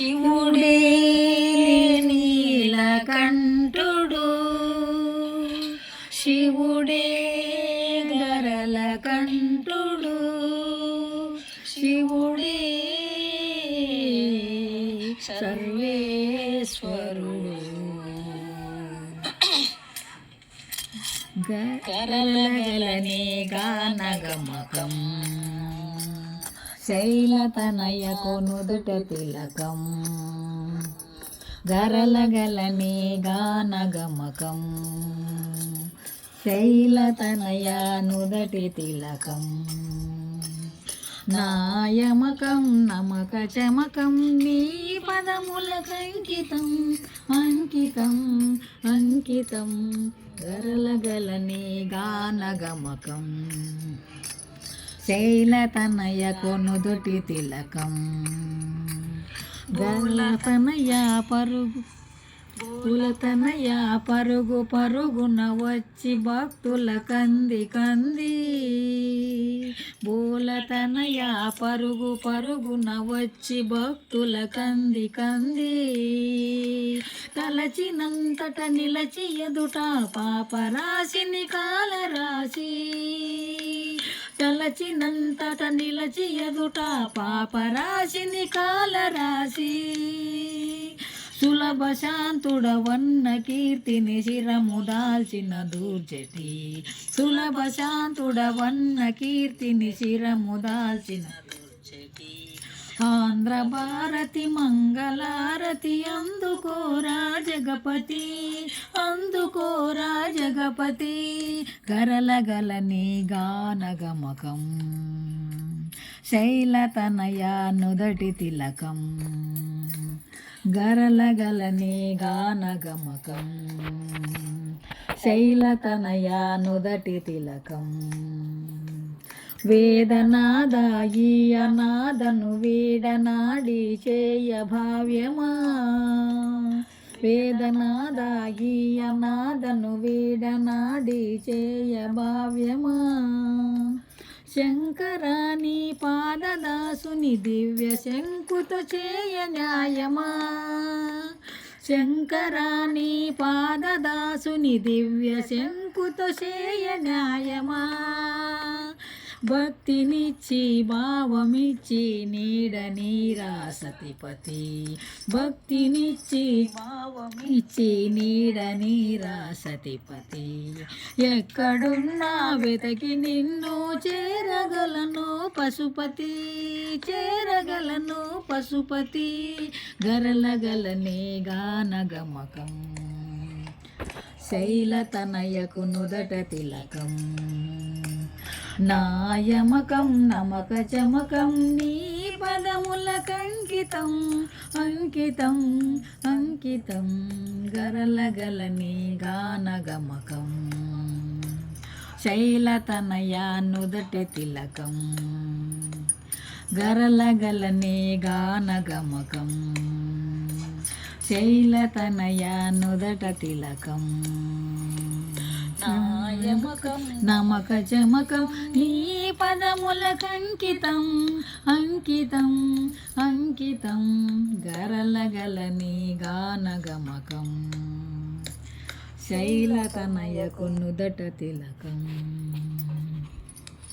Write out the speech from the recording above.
శివుడే నీలకంఠుడు శివుడే గరల కంఠుడు శివుడే సర్వేశ్వరుడు గరలగలనే గానగమకం శైలతనయ కొనుదుట తిలకం. గరలగలనే గానగమకం. శైలతనయ నుదటి తిలకం. నాయమకం నమక చమకం నీ పదములకంకితం అంకితం అంకితం. గరలగలనే గానగమకం. శైలతనయ కొనుదుటి తిలకం. గలతనయ పరుగు పులతనయ పరుగు పరుగున వచ్చి భక్తుల కంది కంది. బోలతనయ పరుగు పరుగున వచ్చి భక్తుల కంది కంది. తలచినంతట నిలచి ఎదుట పాపరాశిని కాలరాశి. తలచినంతట నిలచి ఎదుట పాపరాశిని కాలరాశి. సులభ శాంతుడవన్న కీర్తిని శిరము దాల్చిన దూర్చటి సులభ శాంతుడవన్న కీర్తిని శిరము దాల్చిన దూర్చటి ఆంధ్ర భారతి మంగళారతి అందుకోరా జగపతి అందుకోరా రాజగపతి గరలగలని గానగమకం శైలతనయ నుదటి తిలకం. గరలగలని గానగమకం శైలతనయ నుదటి తిలకం. వేదనాదాయి అనాదను వీడనాడి చేయ భావ్యమా? వేదనాదాయి అనాదను వీడనాడి చేయ భావ్యమా? శంకరాని పాదదాసుని దివ్య శంకుత చేయ న్యాయమా? శంకరాని పాదదాసుని దివ్య శంకుత చేయ న్యాయమా? భక్తినిచ్చి భావమిచ్చి నీడ నీరా సతిపతి. భక్తినిచ్చి భావమిచ్చి నీడ నీరా సతిపతి. ఎక్కడున్నా వెతకి నిన్ను చేరగలను పశుపతి. చేరగలను పశుపతి. గరలగలనే గానగమకం శైలతనయకు నుదట తిలకం. నాయమకం నమక జమకం నీ పదముల కంకితం అంకితం అంకితం గరలగలని గానగమకం శైలతనయా నుదటి తిలకం గరలగలని గానగమకం శైలతనయా నుదట తిలకం. నాయమకం నమక చమకం నీ పదముల కంకితం అంకితం అంకితం గరలగలని గానగమకం. శైలతనయకు నుదట తిలకం.